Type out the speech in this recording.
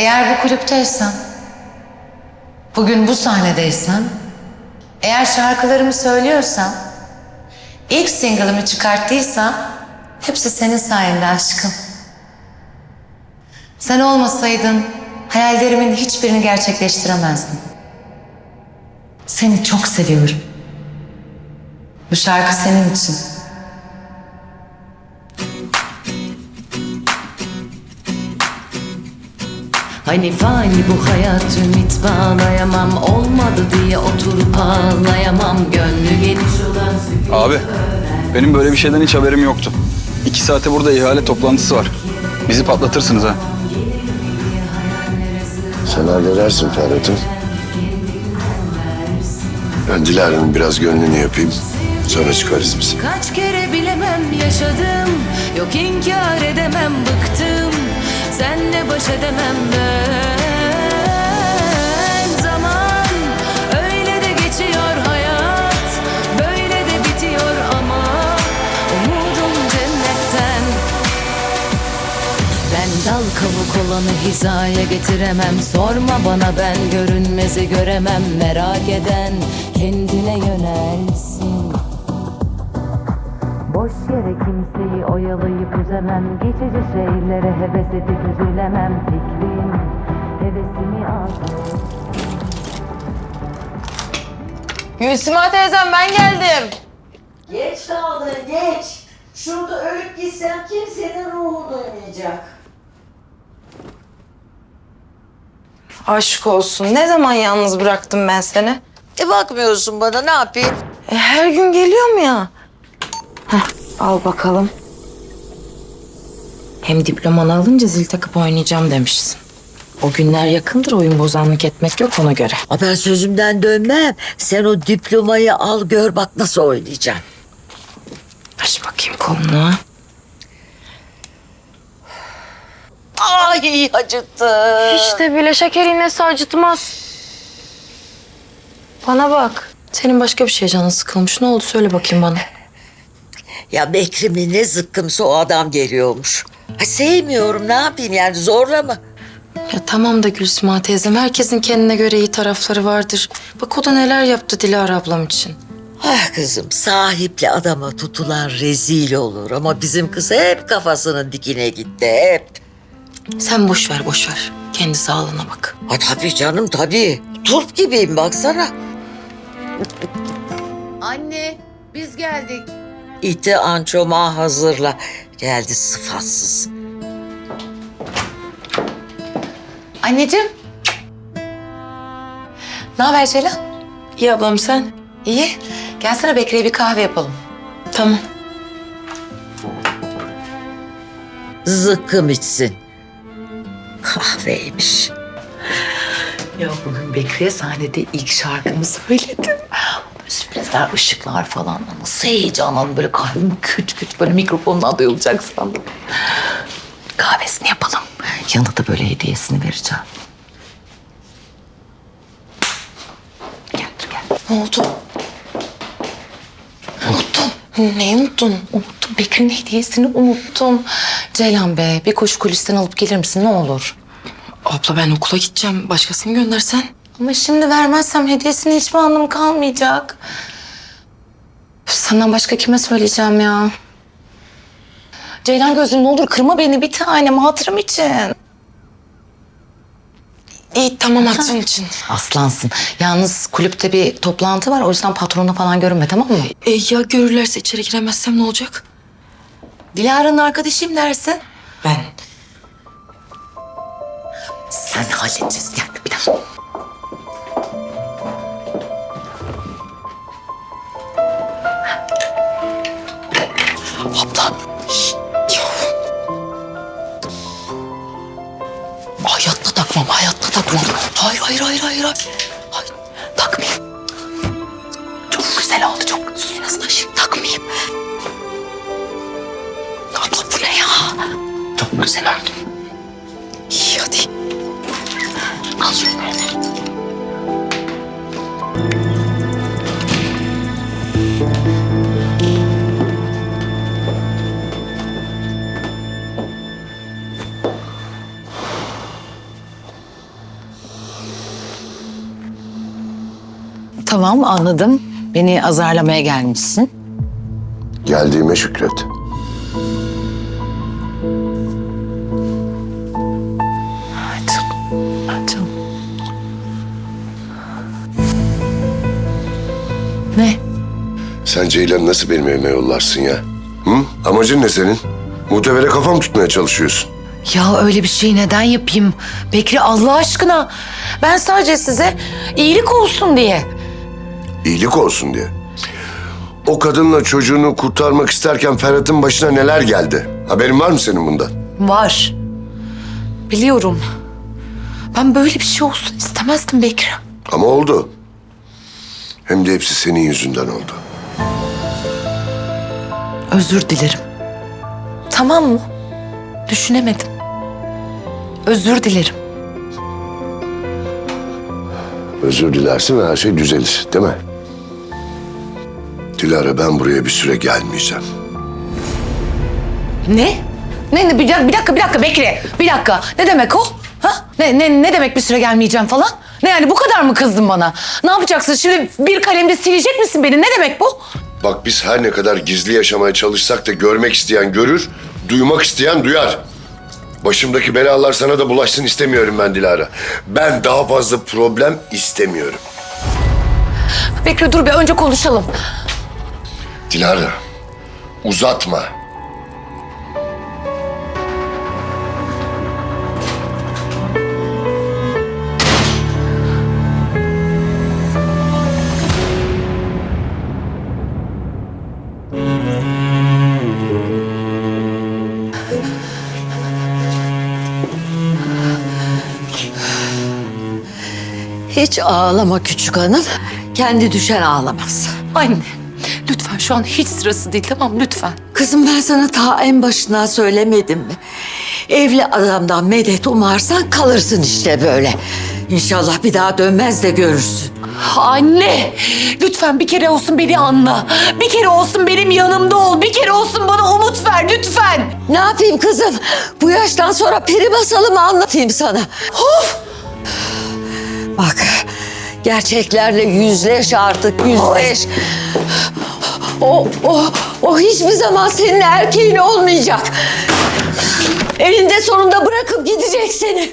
Eğer bu kulüpteysen, bugün bu sahnedeysen, eğer şarkılarımı söylüyorsam, ilk single'ımı çıkarttıysam, hepsi senin sayende aşkım. Sen olmasaydın hayallerimin hiçbirini gerçekleştiremezdim. Seni çok seviyorum. Bu şarkı senin için. Hani fani bu hayat ümit bağlayamam Olmadı diye oturup ağlayamam Gönlü geniş olan Abi, benim böyle bir şeyden hiç haberim yoktu. İki saate burada ihale toplantısı var. Bizi patlatırsınız ha. Sen halledersin Ferhat'ım. Ben Dilara'nın biraz gönlünü yapayım. Sonra çıkarız biz. Kaç kere bilemem yaşadım Yok inkar edemem bıktım Senle baş edemem ben. Zaman öyle de geçiyor hayat Böyle de bitiyor ama Umudum cennetten. Ben dal kavuk olanı hizaya getiremem. Sorma bana ben görünmezi göremem. Merak eden kendine yönelsin oyalayıp üzemem Geçici şeylere heves edip üzülemem Fikrim hevesimi aldı Gülsüma teyzem ben geldim. Geç kaldın geç. Şurada ölüp gitsem kimsenin ruhu duymayacak. Aşk olsun. Ne zaman yalnız bıraktım ben seni? E bakmıyorsun bana ne yapayım? E, her gün geliyorum ya. Heh, al bakalım. Hem diplomanı alınca zil takıp oynayacağım demişsin. O günler yakındır oyun bozanlık etmek yok ona göre. Aa, ben sözümden dönmem. Sen o diplomayı al gör bak nasıl oynayacağım. Aç bakayım kolunu. Ay acıttı. İşte bile şeker iğnesi acıtmaz. Bana bak. Senin başka bir şey canın sıkılmış. Ne oldu söyle bakayım bana. Ya Bekrim'in ne zıkkımsa o adam geliyormuş. Ha, sevmiyorum ne yapayım yani zorla mı? Ya tamam da Gülsüma teyzem herkesin kendine göre iyi tarafları vardır. Bak o da neler yaptı Dilara ablam için. Ah kızım sahipli adama tutulan rezil olur ama bizim kız hep kafasının dikine gitti hep. Sen boş ver boş ver. Kendi sağlığına bak. Ha tabii canım tabii. Turp gibiyim baksana. Anne biz geldik İti ançoma hazırla. Geldi sıfatsız. Anneciğim. Ne haber Ceylan? İyi ablam sen? İyi. Gelsene Bekir'e bir kahve yapalım. Tamam. Zıkkım içsin. Kahveymiş. Ya bugün Bekri'ye sahnede ilk şarkımı söyledim. Sürprizler, ışıklar falan. Nasıl heyecanlandım böyle kalbim küt küt böyle mikrofonla duyulacak sandım. Kahvesini yapalım. Yanında da böyle hediyesini vereceğim. Gel gel. Ne oldu? Unuttum. Neyi unuttun? Unuttum Bekir'in hediyesini unuttum. Ceylan Bey bir koşu kulisten alıp gelir misin ne olur? Abla ben okula gideceğim. Başkasını göndersen. Ama şimdi vermezsem hediyesinin hiçbir anlamı kalmayacak. Senden başka kime söyleyeceğim ya? Ceylan gözüm ne olur kırma beni bir tanem hatırım için. İyi tamam hatırın için. Aslansın. Yalnız kulüpte bir toplantı var. O yüzden patrona falan görünme tamam mı? E, ya görürlerse içeri giremezsem ne olacak? Dilara'nın arkadaşıyım dersin. Ben Sen halledeceğiz. Gel bir dakika. Hayır, hayır, hayır, hayır. hayır. hayır takmayayım. Çok güzel oldu, çok. Sus aslında şimdi takmayayım. Abla bu ne ya? Çok güzel oldu. İyi hadi. Al şunu. Tamam anladım. Beni azarlamaya gelmişsin. Geldiğime şükret. Ne? Sen Ceylan'ı nasıl benim evime yollarsın ya? Hı? Amacın ne senin? Muhtevere kafam tutmaya çalışıyorsun. Ya öyle bir şey neden yapayım? Bekri Allah aşkına. Ben sadece size iyilik olsun diye. İyilik olsun diye. O kadınla çocuğunu kurtarmak isterken Ferhat'ın başına neler geldi? Haberin var mı senin bundan? Var. Biliyorum. Ben böyle bir şey olsun istemezdim Bekri. Ama oldu. Hem de hepsi senin yüzünden oldu. Özür dilerim. Tamam mı? Düşünemedim. Özür dilerim. Özür dilersin ve her şey düzelir, değil mi? Dilara ben buraya bir süre gelmeyeceğim. Ne? Ne, ne bir, dakika, bir dakika, bir dakika Bekri. Bir dakika. Ne demek o? Ha? Ne, ne, ne demek bir süre gelmeyeceğim falan? Ne yani bu kadar mı kızdın bana? Ne yapacaksın şimdi bir kalemde silecek misin beni? Ne demek bu? Bak biz her ne kadar gizli yaşamaya çalışsak da görmek isteyen görür, duymak isteyen duyar. Başımdaki belalar sana da bulaşsın istemiyorum ben Dilara. Ben daha fazla problem istemiyorum. Bekri dur bir önce konuşalım. Dilara, uzatma. Hiç ağlama küçük hanım. Kendi düşen ağlamaz. Anne şu an hiç sırası değil tamam lütfen. Kızım ben sana ta en başından söylemedim mi? Evli adamdan medet umarsan kalırsın işte böyle. İnşallah bir daha dönmez de görürsün. Anne lütfen bir kere olsun beni anla. Bir kere olsun benim yanımda ol. Bir kere olsun bana umut ver lütfen. Ne yapayım kızım? Bu yaştan sonra peri masalı mı anlatayım sana? Of! Bak, gerçeklerle yüzleş artık, yüzleş. O, o, o hiçbir zaman senin erkeğin olmayacak. Elinde sonunda bırakıp gidecek seni.